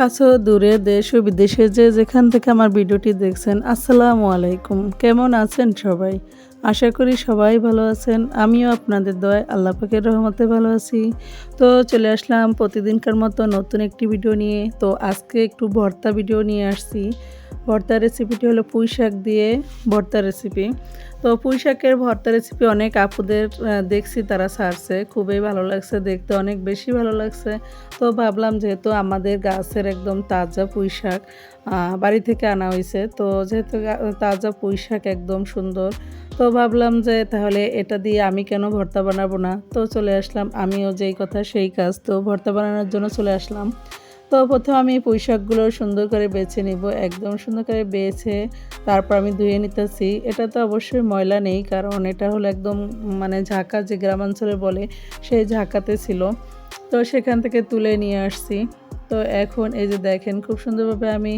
কাছে, দূরে দেশ ও বিদেশে যে যেখান থেকে আমার ভিডিওটি দেখছেন, আসসালামু আলাইকুম। কেমন আছেন সবাই? আশা করি সবাই ভালো আছেন। আমিও আপনাদের দয় আল্লাহ পাকের রহমতে ভালো আছি। তো চলে আসলাম প্রতিদিনকার মতো নতুন একটি ভিডিও নিয়ে। তো আজকে একটু ভর্তা ভিডিও নিয়ে আসছি। ভর্তা রেসিপিটি হলো পুঁই শাক দিয়ে ভর্তা রেসিপি তো পুঁই শাকের ভর্তা রেসিপি অনেক আপুদের দেখছি তারা ছাড়ছে। খুবই ভালো লাগছে, দেখতে অনেক বেশি ভালো লাগছে। তো ভাবলাম যেহেতু আমাদের গাছের একদম তাজা পুঁই শাক বাড়ি থেকে আনা হয়েছে, তো যেহেতু তাজা পুঁই শাক একদম সুন্দর, তো ভাবলাম যে তাহলে এটা দিয়ে আমি কেন ভর্তা বানাবো না? তো চলে আসলাম, আমিও যেই কথা সেই কাজ, তো ভর্তা বানানোর জন্য চলে আসলাম। তো প্রথমে আমি পুঁই শাকগুলো সুন্দর করে বেছে নিব, একদম সুন্দর করে বেছে তারপর আমি ধুয়ে নিতেছি। এটা তো অবশ্যই ময়লা নেই, কারণ এটা হলো একদম মানে ঝাঁকা যে গ্রামাঞ্চলে বলে সেই ঝাঁকাতে ছিল। তো সেখান থেকে তুলে নিয়ে আসছি। তো এখন এই যে দেখেন খুব সুন্দরভাবে আমি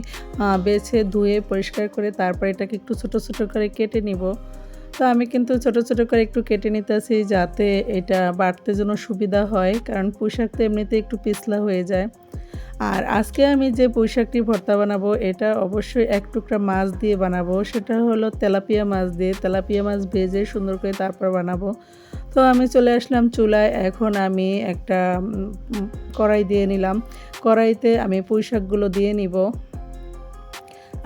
বেছে ধুয়ে পরিষ্কার করে তারপর এটাকে একটু ছোট ছোট করে কেটে নিব। তো আমি কিন্তু ছোট ছোট করে একটু কেটে নিতেছি যাতে এটা বাড়তে যেন সুবিধা হয়, কারণ পোশাক তো এমনিতে একটু পিছলা হয়ে যায়। আর আজকে আমি যে পোশাকটি ভর্তা বানাবো, এটা অবশ্যই এক টুকরা মাছ দিয়ে বানাবো। সেটা হলো তেলাপিয়া মাছ দিয়ে। তেলাপিয়া মাছ ভেজে সুন্দর করে তারপর বানাবো। তো আমি চলে আসলাম চুলায়। এখন আমি একটা কড়াই দিয়ে নিলাম। কড়াইতে আমি পুঁই শাকগুলো দিয়ে নিব।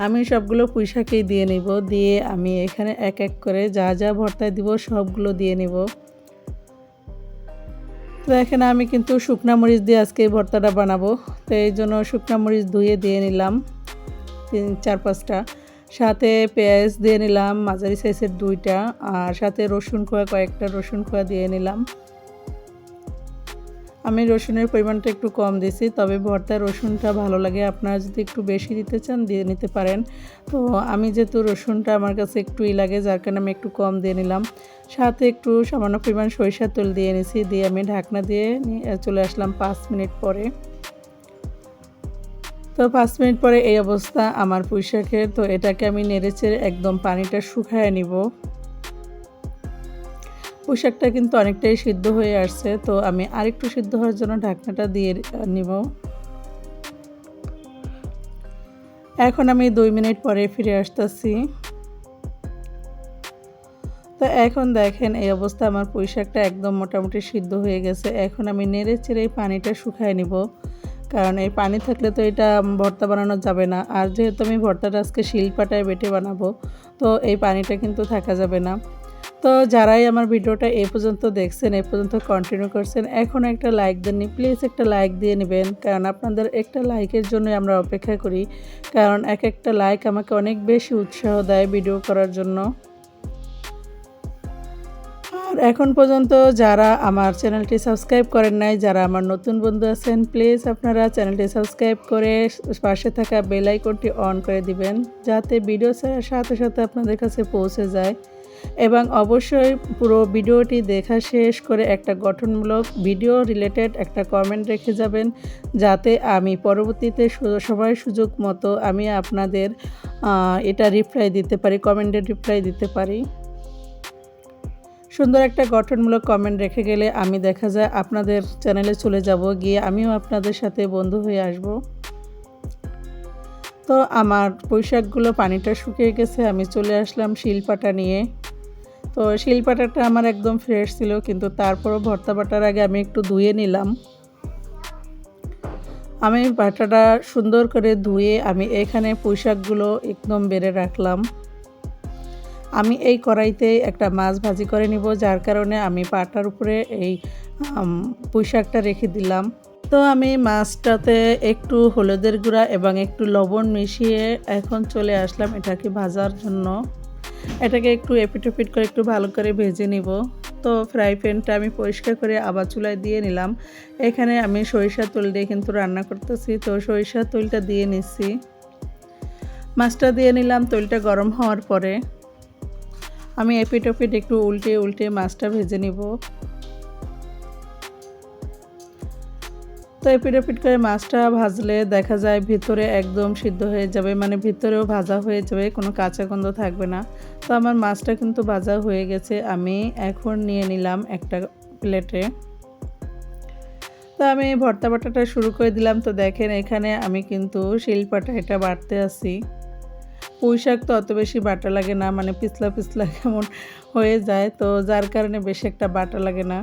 আমি সবগুলো পুঁই শাকেই দিয়ে নিব। দিয়ে আমি এখানে এক এক করে যা যা ভর্তায় দিব সবগুলো দিয়ে নিব। তো এখানে আমি কিন্তু শুকনা মরিচ দিয়ে আজকে এই ভর্তাটা বানাবো। তো এই জন্য শুকনা মরিচ ধুয়ে দিয়ে নিলাম, তিন, চার, পাঁচটা। সাথে পেঁয়াজ দিয়ে নিলাম, মাঝারি সাইজের দুইটা। আর সাথে রসুন খোয়া, কয়েকটা রসুন খোয়া দিয়ে নিলাম। আমি রসুনের পরিমাণটা একটু কম দিছি তবে ভর্তা রসুনটা ভালো লাগে। আপনারা যদি একটু বেশি দিতে চান, দিয়ে নিতে পারেন। তো আমি যেহেতু রসুনটা আমার কাছে একটুই লাগে, যার কারণে আমি একটু কম দিয়ে নিলাম। সাথে একটু সামান্য পরিমাণ সরিষার তেল দিয়ে নিছি দিয়ে আমি ঢাকনা দিয়ে নিয়ে চলে আসলাম পাঁচ মিনিট পরে। তো পাঁচ মিনিট পরে এই অবস্থা আমার পুঁইশাকের। তো এটাকে আমি নেড়েচেড়ে একদম পানিটা শুকায় নিব। পোশাকটা কিন্তু অনেকটাই সিদ্ধ হয়ে আসছে, তো আমি আরেকটু সিদ্ধ হওয়ার জন্য ঢাকনাটা দিয়ে নিব। এখন আমি দুই মিনিট পরে ফিরে আসতেছি। তো এখন দেখেন এই অবস্থা, আমার পুঁইশাকটা একদম মোটামুটি সিদ্ধ হয়ে গেছে। এখন আমি নেড়ে চেড়ে এই পানিটা শুকায় নিব, কারণ এই পানি থাকলে তো এটা ভর্তা বানানো যাবে না। আর যেহেতু আমি ভর্তাটা আজকে শিলপাটায় বেটে বানাবো, তো এই পানিটা কিন্তু থাকা যাবে না। তো যারাই আমার ভিডিওটা এ পর্যন্ত দেখছেন এই পর্যন্ত কন্টিনিউ করছেন, এখন একটা লাইক দেননি প্লিজ একটা লাইক দিয়ে নেবেন, কারণ আপনাদের একটা লাইকের জন্যই আমরা অপেক্ষা করি, কারণ এক একটা লাইক আমাকে অনেক বেশি উৎসাহ দেয় ভিডিও করার জন্য। আর এখন পর্যন্ত যারা আমার চ্যানেলটি সাবস্ক্রাইব করেন নাই, যারা আমার নতুন বন্ধু আছেন প্লিজ আপনারা চ্যানেলটি সাবস্ক্রাইব করে পাশে থাকা বেল আইকনটি অন করে দিবেন, যাতে ভিডিও ছাড়ার সাথে সাথে আপনাদের কাছে পৌঁছে যায়। এবং অবশ্যই পুরো ভিডিওটি দেখা শেষ করে একটা গঠনমূলক ভিডিও রিলেটেড একটা কমেন্ট রেখে যাবেন, যাতে আমি পরবর্তীতে সু- সময় সুযোগ মতো আমি আপনাদের এটা রিপ্লাই দিতে পারি কমেন্টের রিপ্লাই দিতে পারি। সুন্দর একটা গঠনমূলক কমেন্ট রেখে গেলে আমি দেখা যায় আপনাদের চ্যানেলে চলে যাব, গিয়ে আমিও আপনাদের সাথে বন্ধু হয়ে আসব। তো আমার পোশাকগুলো পানিটা শুকিয়ে গেছে, আমি চলে আসলাম শিলপাটা নিয়ে। তো শিলপাটাটা আমার একদম ফ্রেশ ছিল, কিন্তু তারপরও ভর্তা বাটার আগে আমি একটু ধুয়ে নিলাম। আমি বাটাটা সুন্দর করে ধুয়ে আমি এখানে পোশাকগুলো একদম বেড়ে রাখলাম। আমি এই কড়াইতে একটা মাছ ভাজি করে নিব, যার কারণে আমি পাটার উপরে এই পুঁইশাকটা রেখে দিলাম। তো আমি মাছটাতে একটু হলুদের গুঁড়া এবং একটু লবণ মিশিয়ে এখন চলে আসলাম এটাকে ভাজার জন্য। এটাকে একটু এপিটোপিট করে একটু ভালো করে ভেজে নিব। তো ফ্রাই প্যানটা আমি পরিষ্কার করে আবার চুলায় দিয়ে নিলাম। এখানে আমি সরিষার তৈল দিয়ে কিন্তু রান্না করতেছি। তো সরিষার তৈলটা দিয়ে নিচ্ছি। মাছটা দিয়ে নিলাম তৈলটা গরম হওয়ার পরে। আমি এপিট ওপিট একটু উল্টে উল্টে মাছটা ভেজে নিব। তো এপিট করে মাছটা ভাজলে দেখা যায় ভিতরে একদম সিদ্ধ হয়ে যাবে মানে ভিতরেও ভাজা হয়ে যাবে, কোনো কাঁচা গন্ধ থাকবে না। তো আমার মাছটা কিন্তু ভাজা হয়ে গেছে, আমি এখন নিয়ে নিলাম একটা প্লেটে। তো আমি ভর্তা বাটাটা শুরু করে দিলাম, তো দেখেন এখানে আমি কিন্তু শিলপাটা এটা বাটতে আসি পুঁই শাক তো অত বেশি বাটা লাগে না মানে পিছলা পিছলা কেমন হয়ে যায়, তো যার কারণে বেশি একটা বাটা লাগে না।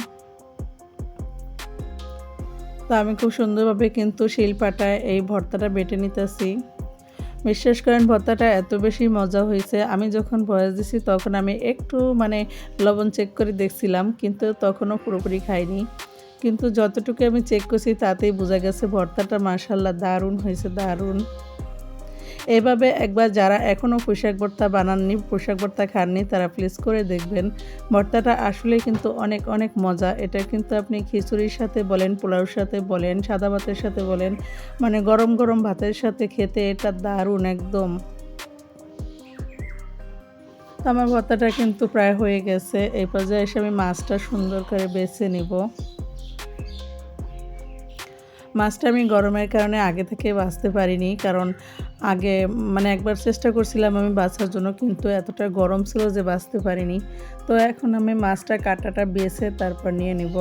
তো আমি খুব সুন্দরভাবে কিন্তু শিলপাটায় এই ভর্তাটা বেটে নিতেছি। বিশ্বাস করেন, ভর্তাটা এত বেশি মজা হয়েছে। আমি যখন বয়স দিছি, তখন আমি একটু মানে লবণ চেক করে দেখছিলাম, কিন্তু তখনও পুরোপুরি খাইনি। কিন্তু যতটুকু আমি চেক করছি, তাতেই বোঝা গেছে ভর্তাটা মার্শাল্লাহ দারুণ হয়েছে, দারুণ। এভাবে একবার যারা এখনও পোশাক ভর্তা বানাননি, পোশাক ভর্তা খাননি, তারা প্লিজ করে দেখবেন। ভর্তাটা আসলে কিন্তু অনেক অনেক মজা। এটা কিন্তু আপনি খিচুড়ির সাথে বলেন, পোলাওর সাথে বলেন, সাদা ভাতের সাথে বলেন মানে গরম গরম ভাতের সাথে খেতে এটা দারুণ একদম। আমার ভর্তাটা কিন্তু প্রায় হয়ে গেছে। এই পর্যায়ে এসে আমি মাছটা সুন্দর করে বেছে নিব। মাছটা আমি গরমের কারণে আগে থেকে বাঁচতে পারিনি, কারণ আগে মানে একবার চেষ্টা করছিলাম আমি বাঁচার জন্য, কিন্তু এতটা গরম ছিল যে বাঁচতে পারিনি। তো এখন আমি মাছটা, কাটাটা বেছে তারপর নিয়ে নিব।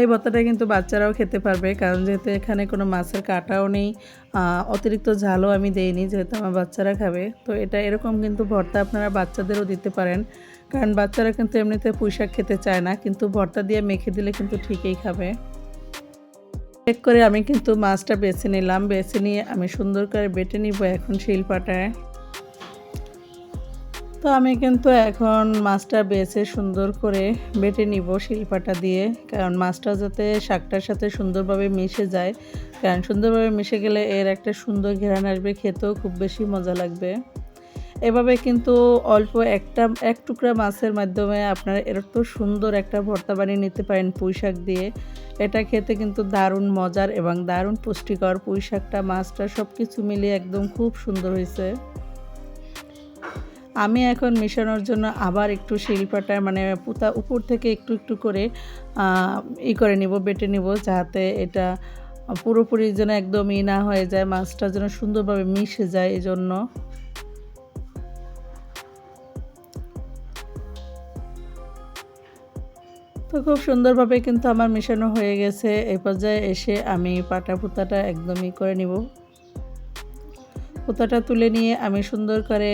এই ভর্তাটা কিন্তু বাচ্চারাও খেতে পারবে, কারণ যেহেতু এখানে কোনো মাছের কাটাও নেই অতিরিক্ত ঝালও আমি দেইনি, যেহেতু আমার বাচ্চারা খাবে। তো এটা এরকম কিন্তু ভর্তা আপনারা বাচ্চাদেরও দিতে পারেন। কারণ বাচ্চারা কিন্তু এমনিতে পুঁইশাক খেতে চায় না, কিন্তু ভর্তা দিয়ে মেখে দিলে কিন্তু ঠিকই খাবে। চেক করে আমি কিন্তু মাছটা বেছে নিলাম, বেছে নিয়ে আমি সুন্দর করে বেটে নিব এখন শিলপাটায়। তো আমি কিন্তু এখন মাছটা বেছে সুন্দর করে বেটে নিব শিলপাটা দিয়ে, কারণ মাছটা যাতে শাকটার সাথে সুন্দরভাবে মিশে যায়, কারণ সুন্দরভাবে মিশে গেলে এর একটা সুন্দর ঘেরান আসবে, খেতেও খুব বেশি মজা লাগবে। এভাবে কিন্তু অল্প একটা, এক টুকরা মাছের মাধ্যমে আপনারা এত সুন্দর একটা ভর্তা বানিয়ে নিতে পারেন পুঁই শাক দিয়ে। এটা খেতে কিন্তু দারুণ মজার এবং দারুণ পুষ্টিকর। পুঁই শাকটা মাছটা সব কিছু মিলিয়ে একদম খুব সুন্দর হয়েছে। আমি এখন মিশানোর জন্য আবার একটু শিলপাটায় মানে পুতা উপর থেকে একটু একটু করে ই করে নিব, বেটে নিব যাতে এটা পুরোপুরি যেন একদম ই না হয়ে যায়, মাছটা যেন সুন্দরভাবে মিশে যায় এই জন্য তো খুব সুন্দরভাবে কিন্তু আমার মেশানো হয়ে গেছে। এই পর্যায়ে এসে আমি পাটা পুতাটা একদমই করে নিব। পুতাটা তুলে নিয়ে আমি সুন্দর করে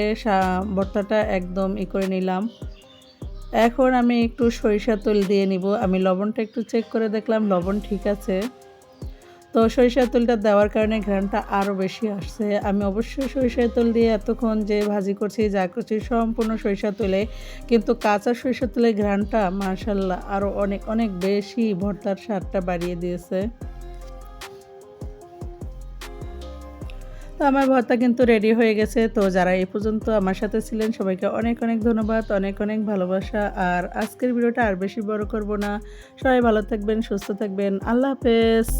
ভর্তাটা একদম ই করে নিলাম। এখন আমি একটু সরিষা তেল দিয়ে নিব। আমি লবণটা একটু চেক করে দেখলাম, লবণ ঠিক আছে। তো সরিষার তেলটা দেওয়ার কারণে ঘ্রানটা আরও বেশি আসছে। আমি অবশ্যই সরিষার তেল দিয়ে এতক্ষণ যে ভাজি করছি, যা করছি, সম্পূর্ণ সরিষা তেলে। কিন্তু কাঁচা সরিষার তেলের ঘ্রানটা মার্শাল্লাহ আরও অনেক অনেক বেশি ভর্তার স্বাদটা বাড়িয়ে দিয়েছে। তো আমার ভর্তা কিন্তু রেডি হয়ে গেছে। তো যারা এই পর্যন্ত আমার সাথে ছিলেন, সবাইকে অনেক অনেক ধন্যবাদ, অনেক অনেক ভালোবাসা। আর আজকের ভিডিওটা আর বেশি বড় করব না। সবাই ভালো থাকবেন, সুস্থ থাকবেন। আল্লাহ হাফেজ।